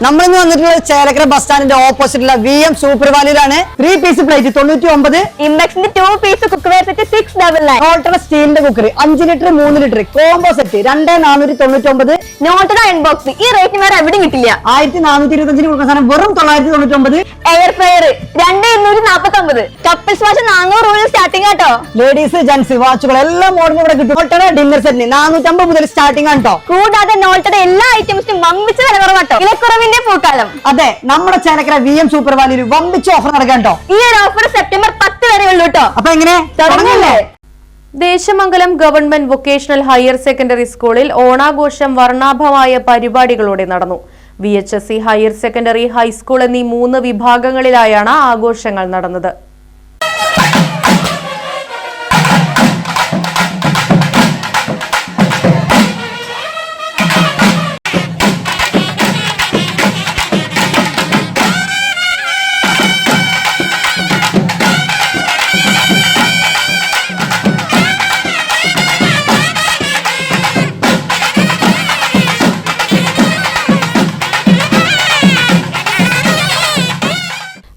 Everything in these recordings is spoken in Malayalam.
നമ്മളിന്ന് വന്നിട്ടുള്ള ചേലക്കര ബസ് സ്റ്റാൻഡിന്റെ ഓപ്പോസിറ്റുള്ള വി എം സൂപ്പർ വാലിയിലാണ് ത്രീ പീസ് പ്ലേറ്റ് തൊണ്ണൂറ്റി ഒമ്പത് ഇമ്പെക്സിന്റെ two piece cookware set six double nine total സ്റ്റീലിന്റെ കുക്കർ അഞ്ച് ലിറ്റർ മൂന്ന് ലിറ്റർ കോംബോ സെറ്റ് രണ്ട് നാനൂറ്റി തൊണ്ണൂറ്റി ഒമ്പത് നോട്ടഡ് അയൺ ബോക്സ് ഈ റേറ്റിന് വേറെ എവിടെയും കിട്ടില്ല. ആയിരത്തി നാനൂറ്റി ഇരുപത്തി അഞ്ചിന് കൊടുക്കുന്ന സാധനം വെറും തൊള്ളായിരത്തി തൊണ്ണൂറ്റി ഒമ്പത് എയർ ഫ്രയർ രണ്ട് ഇരുന്നൂറ്റി നാപ്പത്തി ഒമ്പത് കപ്പിൾസ് വാച്ച് നാനൂറ് രൂപ സ്റ്റാർട്ടിംഗ് ആട്ടോ ലേഡീസ് ജെന്റ്സ് വാച്ചുകൾ എല്ലാം മോഡലും ഇവിടെ കിട്ടും. ടോട്ടൽ ഡിന്നർ സെറ്റിന് നാനൂറ്റമ്പത് മുതൽ സ്റ്റാർട്ടിംഗ് ആണ് കേട്ടോ കൂടാതെ നോട്ടഡ് എല്ലാ ഐറ്റംസിനും വമ്പിച്ച വില കുറവാട്ടോ. വിലക്കുറവിന്റെ പൂക്കാലം. അതെ നമ്മുടെ ചേലക്കര വി എം സൂപ്പർ വാലിയിൽ വമ്പിച്ച ഓഫർ നടക്കാട്ടോ കേട്ടോ ഈ ഒരു ഓഫർ സെപ്റ്റംബർ പത്ത് വരെ ഉള്ളൂ കേട്ടോ അപ്പൊ എങ്ങനെ? തുടങ്ങല്ലേ? Desamangalam government vocational higher secondary സ്കൂളിൽ ഓണാഘോഷം വർണാഭമായ പരിപാടികളോടെ നടന്നു. V H S C higher secondary high school എന്നീ മൂന്ന് വിഭാഗങ്ങളിലായാണ് ആഘോഷങ്ങൾ നടന്നത്.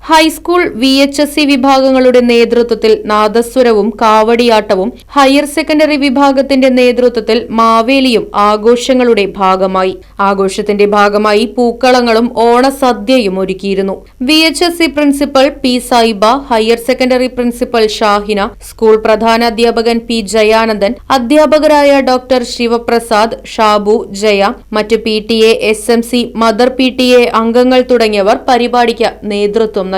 High school V H S C വിഭാഗങ്ങളുടെ നേതൃത്വത്തിൽ നാദസ്വരവും കാവടിയാട്ടവും ഹയർ സെക്കൻഡറി വിഭാഗത്തിന്റെ നേതൃത്വത്തിൽ മാവേലിയും ആഘോഷങ്ങളുടെ ഭാഗമായി. ആഘോഷത്തിന്റെ ഭാഗമായി പൂക്കളങ്ങളും ഓണസദ്യയും ഒരുക്കിയിരുന്നു. V H S C principal P Saiba higher secondary principal Shahina school പ്രധാനാധ്യാപകൻ P Jayanandan അധ്യാപകരായ ഡോക്ടർ ശിവപ്രസാദ് ഷാബു ജയ മറ്റ് P T A S M C mother P T A അംഗങ്ങൾ തുടങ്ങിയവർ പരിപാടിക്ക് നേതൃത്വം നൽകി.